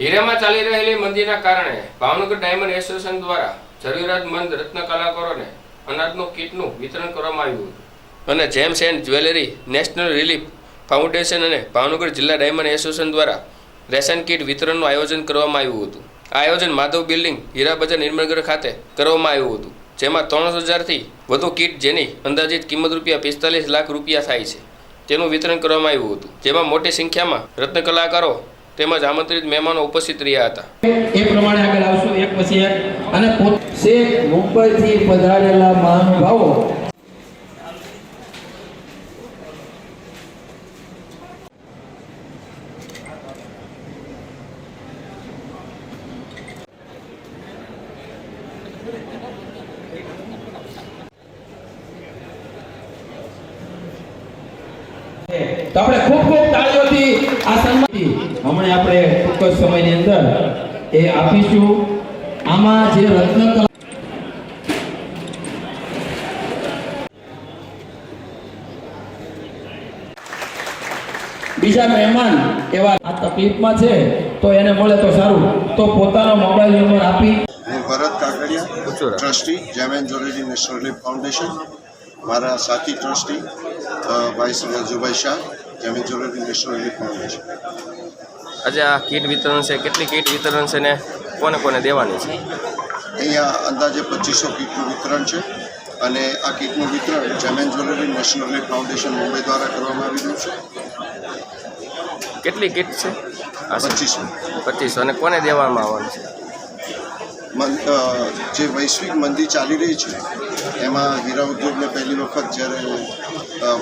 હીરામાં ચાલી રહેલી મંદીના કારણે ભાવનગર ડાયમંડ એસોસિએશન દ્વારા જરૂરિયાતમંદ રત્ન કલાકારોને અનાજનું કીટનું વિતરણ કરવામાં આવ્યું હતું. અને gems and jewellery national relief foundation અને ભાવનગર જિલ્લા ડાયમંડ એસોસિએશન દ્વારા રેશન કીટ વિતરણનું આયોજન કરવામાં આવ્યું હતું. આ આયોજન માધવ બિલ્ડિંગ હીરા બજાર નિર્મળગઢ ખાતે કરવામાં આવ્યું હતું, જેમાં ત્રણ હજારથી વધુ કીટ જેની અંદાજિત કિંમત રૂપિયા પિસ્તાલીસ લાખ રૂપિયા થાય છે. તેનું વિતરણ કરવામાં આવ્યું હતું, જેમાં મોટી સંખ્યામાં રત્ન કલાકારો તેમજ આમંત્રિત મહેમાનો ઉપસ્થિત રહ્યા હતા. એ પ્રમાણે આગળ આવશું એક પછી એક. અને શેખ મુંબઈથી પધારેલા મહાનુભાવો. આપણે ખૂબ ખૂબ હમણાં આપણે ટૂંક જ સમયની અંદર એ આપીશું. આમાં જે રત્ન બીજા મહેમાન એવા આ તકલીફમાં છે, તો એને મળે તો સારું. તો પોતાનો મોબાઈલ નંબર આપી હું Bharat Kakadiya, trustee gem and jewellery national foundation, મારા સાથી ટ્રસ્ટી ભાઈ Shri Rajubhai Shah gem and jewellery national relief foundation આજે આ કીટ વિતરણ છે કેટલી કીટ વિતરણ છે ને કોને કોને દેવાની છે? અહીંયા અંદાજે પચીસો કીટનું વિતરણ છે અને આ કીટનું વિતરણ gem and jewellery national foundation Mumbai દ્વારા કરવામાં આવી રહ્યું છે. કેટલી કીટ છે? આ પચીસો. પચીસો. અને કોને દેવામાં આવવાનું છે? જે વૈશ્વિક મંદી ચાલી રહી છે, એમાં હીરા ઉદ્યોગને પહેલી વખત જ્યારે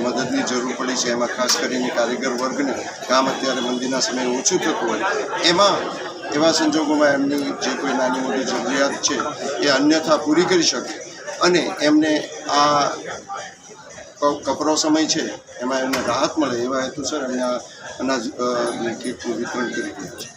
મદદની જરૂર પડી છે, એમાં ખાસ કરીને કારીગર વર્ગને કામ અત્યારે મંદીના સમયે ઓછું થતું હોય, એમાં, એવા સંજોગોમાં એમની જે કોઈ નાની મોટી જરૂરિયાત છે, એ અન્યથા પૂરી કરી શકે. અને એમને આ કપરો સમય છે, એમાં એમને રાહત મળે એવા હેતુસર એમને અનાજ કીટનું વિતરણ કરી રહ્યા છે.